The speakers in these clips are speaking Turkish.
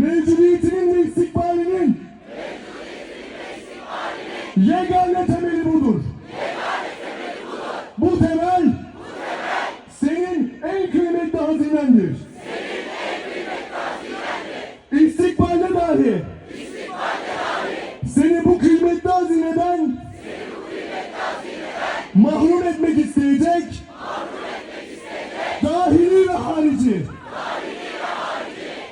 mevcudiyetinin ve istikbalinin yegane temeli budur. Bu temel senin en kıymetli hazinendir. İstikbalde dahi seni bu kıymetli hazineden mahrum etmek isteyecek dahili ve harici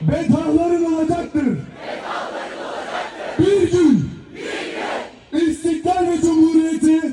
bedahların olacaktır. Bir gün İstiklal ve Cumhuriyeti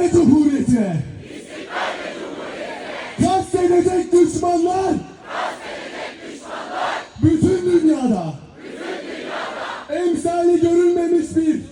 ve Cumhuriyeti. İstiklal ve Cumhuriyeti. Kastedecek düşmanlar. Kastedecek düşmanlar. Bütün dünyada. Bütün dünyada. Emsali görülmemiş bir.